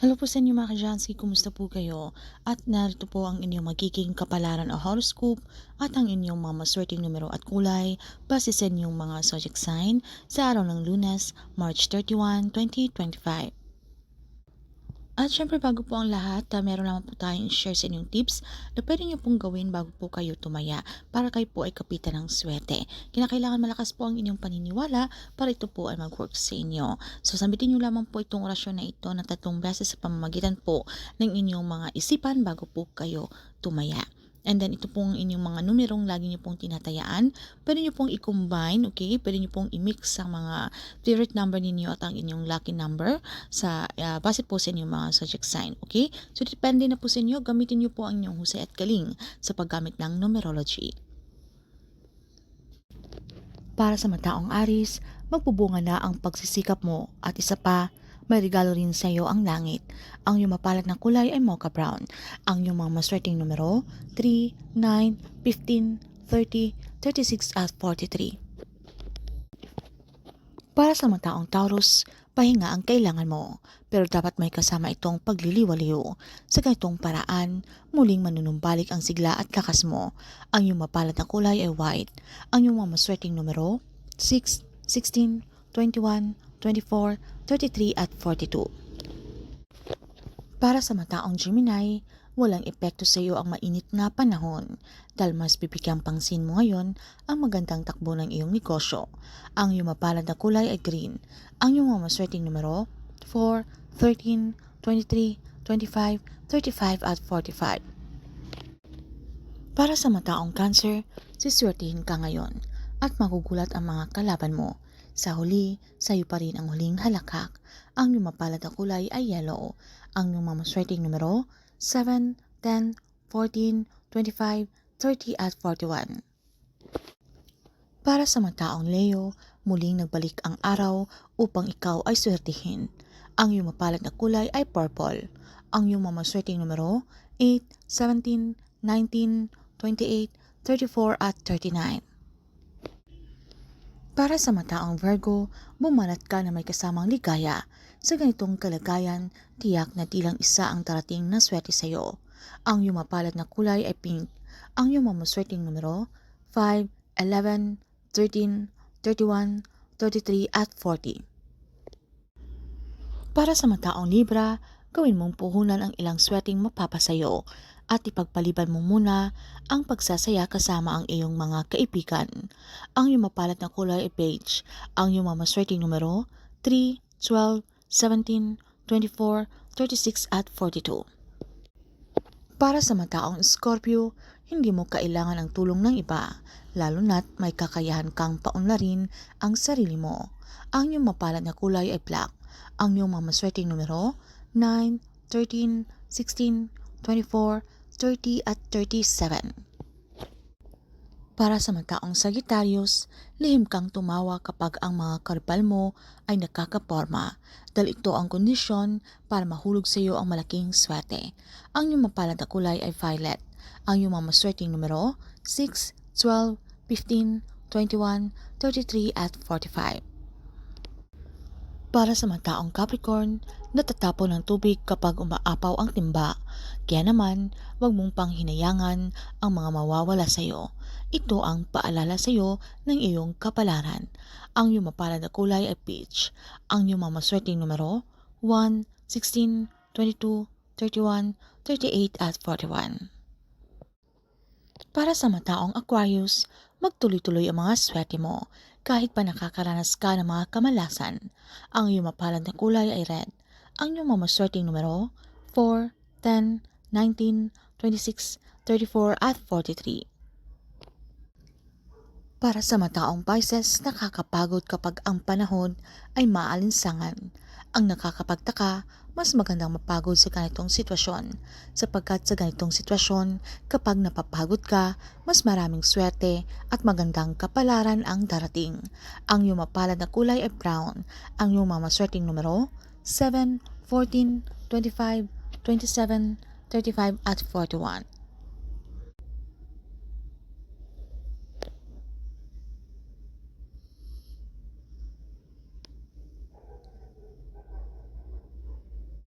Hello po sa inyo mga kajansky, kumusta po kayo? At narito po ang inyong magiging kapalaran o horoscope at ang inyong mga maswerteng numero at kulay base sa inyong mga zodiac sign sa araw ng lunes, March 31, 2025. At syempre bago po ang lahat, ah, meron naman po tayong share sa inyong tips na pwede nyo pong gawin bago po kayo tumaya para kayo po ay kapitan ng swerte. Kinakailangan malakas po ang inyong paniniwala para ito po ay mag-work sa inyo. So sambitin nyo lamang po itong orasyon na ito na tatlong beses sa pamamagitan po ng inyong mga isipan bago po kayo tumaya. And then ito pong inyong mga numerong lagi nyo pong tinatayaan. Pwede nyo pong i-combine, okay? Pwede nyo pong i-mix ang mga favorite number ninyo at ang inyong lucky number sa uh, base po sa inyong mga zodiac sign, okay? So depende na po sa inyo, gamitin nyo po ang inyong husay at galing sa paggamit ng numerology. Para sa mataong aris, magbubunga na ang pagsisikap mo at isa pa, may regalo rin sa iyo ang langit. Ang iyong mapalad na kulay ay mocha brown. Ang iyong mga maswerteng numero, 3, 9, 15, 30, 36 at 43. Para sa mga taong Taurus, pahinga ang kailangan mo, pero dapat may kasama itong pagliliwaliw. Sa ganitong paraan, muling manunumbalik ang sigla at lakas mo. Ang iyong mapalad na kulay ay white. Ang iyong mga maswerteng numero, 6, 16, 21, 24, 33 at 42. Para sa mataong Gemini, walang epekto sa iyo ang mainit na panahon dahil mas bibigyang pangsin mo ngayon ang magandang takbo ng iyong negosyo. Ang iyong mapalad na kulay ay green. Ang iyong mga maswerteng numero 4, 13, 23, 25, 35 at 45. Para sa mataong cancer, siswertihin ka ngayon at magugulat ang mga kalaban mo. Sa huli, sa iyo pa rin ang huling halakhak. Ang iyong mapalad na kulay ay yellow. Ang iyong mga maswerteng numero 7, 10, 14, 25, 30 at 41. Para sa mga taong Leo, muling nagbalik ang araw upang ikaw ay swertihin. Ang iyong mapalad na kulay ay purple. Ang iyong mga maswerteng numero 8, 17, 19, 28, 34 at 39. Para sa mataong Virgo, bumalat ka na may kasamang ligaya. Sa ganitong kalagayan, tiyak na tilang isa ang tarating na swerte sa iyo. Ang iyong mapalad na kulay ay pink. Ang iyong mamaswerteng numero 5, 11, 13, 31, 33 at 40. Para sa mataong Libra, gawin mong puhunan ang ilang swerteng mapapasayo at ipagpaliban mo muna ang pagsasaya kasama ang iyong mga kaibigan. Ang iyong mapalad na kulay ay beige. Ang iyong mamaswerteng numero 3, 12, 17, 24, 36 at 42. Para sa mataong Scorpio, hindi mo kailangan ang tulong ng iba, lalo na't may kakayahan kang paunlarin ang sarili mo. Ang iyong mapalad na kulay ay black. Ang iyong mamaswerteng numero 9, 13, 16, 24, 30 at 37. Para sa mataong Sagittarius, lihim kang tumawa kapag ang mga karpal mo ay nakakaporma dahil ito ang kondisyon para mahulog sa iyo ang malaking swerte. Ang iyong mapalad na kulay ay violet. Ang iyong mga maswerteng numero 6, 12, 15, 21, 33 at 45. Para sa mga taong Capricorn, natatapon ng tubig kapag umaapaw ang timba. Kaya naman, wag mong panghinayangan ang mga mawawala sa iyo. Ito ang paalala sa iyo ng iyong kapalaran. Ang iyong mapalad na kulay ay peach. Ang iyong mamaswerteng numero 1, 16, 22, 31, 38 at 41. Para sa mataong Aquarius, magtuloy-tuloy ang mga swerte mo kahit pa nakakaranas ka ng mga kamalasan. Ang iyong mapalad na kulay ay red. Ang iyong mamaswerteng numero 4, 10, 19, 26, 34 at 43. Para sa mataong Pisces, nakakapagod kapag ang panahon ay maalinsangan. Ang nakakapagtaka, mas magandang mapagod sa ganitong sitwasyon. Sapagkat sa ganitong sitwasyon, kapag napapagod ka, mas maraming swerte at magandang kapalaran ang darating. Ang iyong mapalad na kulay ay brown. Ang iyong mamaswerteng numero 7, 14, 25, 27, 35 at 41.